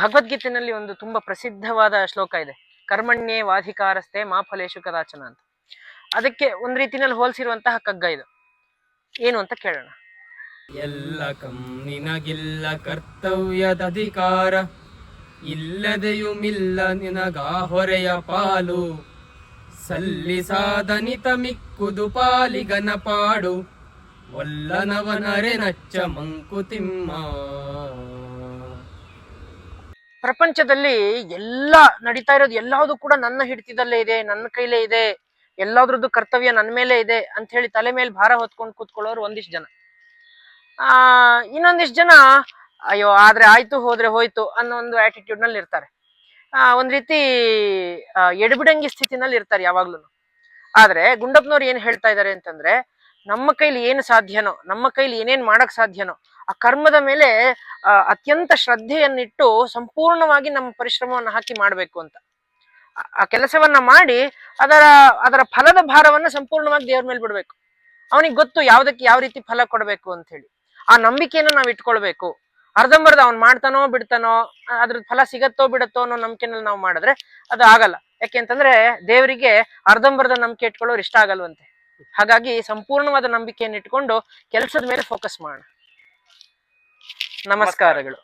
ಭಗವದ್ಗೀತೆನಲ್ಲಿ ಒಂದು ತುಂಬಾ ಪ್ರಸಿದ್ಧವಾದ ಶ್ಲೋಕ ಇದೆ. ಕರ್ಮಣ್ಯೇ ವಾಧಿಕಾರಸ್ತೆ ಮಾ ಫಲೇಶು ಕದಾಚನ ಅಂತ. ಅದಕ್ಕೆ ಒಂದ್ ರೀತಿನಲ್ಲಿ ಹೋಲಿಸಿರುವಂತಹ ಕಗ್ಗ ಇದು. ಏನು ಅಂತ ಕೇಳೋಣ. ಎಲ್ಲ ನಿನಗಿಲ್ಲ ಇಲ್ಲದೆಯೂ ಮಿಲ್ಲ ನಿನಗಾ ಹೊರೆಯ ಪಾಲು. ಸಲ್ಲಿಸಾದನಿತ ಮಿಕ್ಕುದು ಪಾಲಿಗನ ಪಾಡು. ಒಲ್ಲನವನರೆ ನಚ್ಚ ಮಂಕುತಿಮ್ಮ. ಪ್ರಪಂಚದಲ್ಲಿ ಎಲ್ಲ ನಡೀತಾ ಇರೋದು ಎಲ್ಲಾವುದು ಕೂಡ ನನ್ನ ಹಿಡಿತದಲ್ಲೇ ಇದೆ, ನನ್ನ ಕೈಲೇ ಇದೆ, ಎಲ್ಲಾದ್ರದ್ದು ಕರ್ತವ್ಯ ನನ್ನ ಮೇಲೆ ಇದೆ ಅಂತ ಹೇಳಿ ತಲೆ ಮೇಲೆ ಭಾರ ಹೊತ್ಕೊಂಡು ಕೂತ್ಕೊಳ್ಳೋರು ಒಂದಿಷ್ಟು ಜನ. ಆ, ಇನ್ನೊಂದಿಷ್ಟು ಜನ, ಅಯ್ಯೋ, ಆದ್ರೆ ಆಯ್ತು, ಹೋದ್ರೆ ಹೋಯ್ತು ಅನ್ನೋ ಒಂದು ಆಟಿಟ್ಯೂಡ್ನಲ್ಲಿ ಇರ್ತಾರೆ. ಆ, ಒಂದ್ ರೀತಿ ಎಡಬಿಡಂಗಿ ಸ್ಥಿತಿನಲ್ಲಿ ಇರ್ತಾರೆ ಯಾವಾಗ್ಲೂ ಆದ್ರೆ ಗುಂಡಪ್ಪನವ್ರು ಏನ್ ಹೇಳ್ತಾ ಇದ್ದಾರೆ ಅಂತಂದ್ರೆ ನಮ್ಮ ಕೈಲಿ ಏನು ಸಾಧ್ಯನೋ, ನಮ್ಮ ಕೈಲಿ ಏನೇನ್ ಮಾಡಕ್ ಸಾಧ್ಯನೋ, ಆ ಕರ್ಮದ ಮೇಲೆ ಅತ್ಯಂತ ಶ್ರದ್ಧೆಯನ್ನಿಟ್ಟು ಸಂಪೂರ್ಣವಾಗಿ ನಮ್ಮ ಪರಿಶ್ರಮವನ್ನು ಹಾಕಿ ಮಾಡಬೇಕು ಅಂತ. ಆ- ಕೆಲಸವನ್ನ ಮಾಡಿ ಅದರ ಅದರ ಫಲದ ಭಾರವನ್ನ ಸಂಪೂರ್ಣವಾಗಿ ದೇವ್ರ ಮೇಲೆ ಬಿಡ್ಬೇಕು. ಅವನಿಗೆ ಗೊತ್ತು ಯಾವ್ದಕ್ಕೆ ಯಾವ ರೀತಿ ಫಲ ಕೊಡಬೇಕು ಅಂತ ಹೇಳಿ ಆ ನಂಬಿಕೆಯನ್ನು ನಾವು ಇಟ್ಕೊಳ್ಬೇಕು. ಅರ್ಧಂಬರ್ಧ ಅವ್ನ್ ಮಾಡ್ತಾನೋ ಬಿಡ್ತಾನೋ, ಅದ್ರ ಫಲ ಸಿಗತ್ತೋ ಬಿಡತ್ತೋ ಅನ್ನೋ ನಂಬಿಕೆನಲ್ಲಿ ನಾವು ಮಾಡಿದ್ರೆ ಅದು ಆಗಲ್ಲ. ಯಾಕೆಂತಂದ್ರೆ ದೇವರಿಗೆ ಅರ್ಧಂಬರ್ಧ ನಂಬಿಕೆ ಇಟ್ಕೊಳ್ಳೋರು ಇಷ್ಟ ಆಗಲ್ವಂತೆ. ಹಾಗಾಗಿ ಸಂಪೂರ್ಣವಾದ ನಂಬಿಕೆಯನ್ನು ಇಟ್ಕೊಂಡು ಕೆಲಸದ ಮೇಲೆ ಫೋಕಸ್ ಮಾಡೋಣ ನಮಸ್ಕಾರಗಳು.